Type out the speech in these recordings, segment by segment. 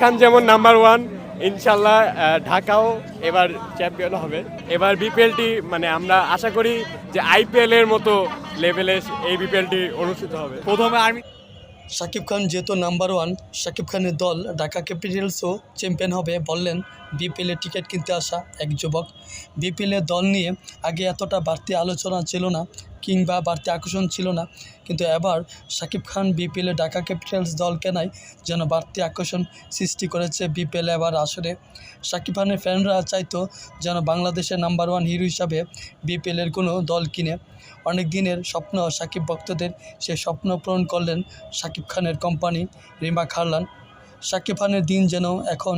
খান যেমন number one ইনশাল্লাহ ঢাকাও এবার চ্যাম্পিয়ন হবে। এবার বিপিএলটি মানে আমরা আশা করি যে আইপিএল এর মতো লেভেলে এই বিপিএলটি অনুষ্ঠিত হবে। প্রথমে আমি শাকিব খান যেহেতু নাম্বার ওয়ান শাকিব খানের দল ঢাকা ক্যাপিটালসও চ্যাম্পিয়ন হবে বললেন বিপিএলের টিকিট কিনতে আসা এক যুবক। বিপিএলের দল নিয়ে আগে এতটা বাড়তি আলোচনা ছিল না। কিংবা বাড়তি আকর্ষণ ছিল না। কিন্তু এবার শাকিব খান বিপিএলে ঢাকা ক্যাপিটালস দল কেনায় যেন বাড়তি আকর্ষণ সৃষ্টি করেছে বিপিএল এবার আসরে। শাকিব খানের ফ্যানরা চাইতো যেন বাংলাদেশের নাম্বার ওয়ান হিরো হিসাবে বিপিএলের কোনো দল কিনে। অনেক দিনের স্বপ্ন সাকিব ভক্তদের সে স্বপ্ন পূরণ করলেন সাকিব খানের কোম্পানি রিমা খারলান সাকিব খানের দিন যেন এখন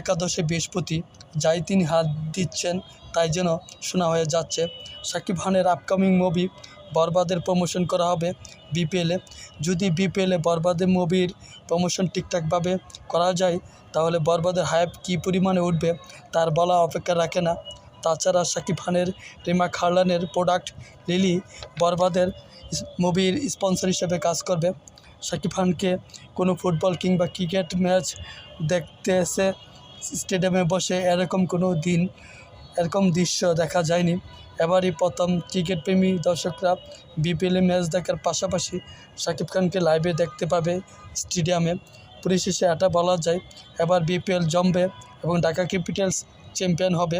একাদশে বৃহস্পতি, যাই তিনি হাত দিচ্ছেন তাই যেন শোনা হয়ে যাচ্ছে। সাকিব খানের আপকামিং মুভি বরবাদের প্রমোশন করা হবে বিপিএলে যদি বিপিএলে বরবাদের মুভির প্রমোশন ঠিকঠাকভাবে করা যায়, তাহলে বরবাদের হাইপ কী পরিমাণে উঠবে তার বলা অপেক্ষা রাখে না। তাছাড়া শাকিব খানের রিমা খারলানের প্রোডাক্ট লিলি বরবাদের মুভির স্পন্সর হিসেবে কাজ করবে। শাকিব খানকে কোনো ফুটবল কিংবা ক্রিকেট ম্যাচ দেখতে এসে স্টেডিয়ামে বসে এরকম কোনো দিন, এরকম দৃশ্য দেখা যায়নি। এবারই প্রথম ক্রিকেট প্রেমী দর্শকরা বিপিএল ম্যাচ দেখার পাশাপাশি শাকিব খানকে লাইভে দেখতে পাবে স্টেডিয়ামে। পরিশেষে এটা বলা যায়, এবার বিপিএল জমবে এবং ঢাকা ক্যাপিটালস চ্যাম্পিয়ন হবে।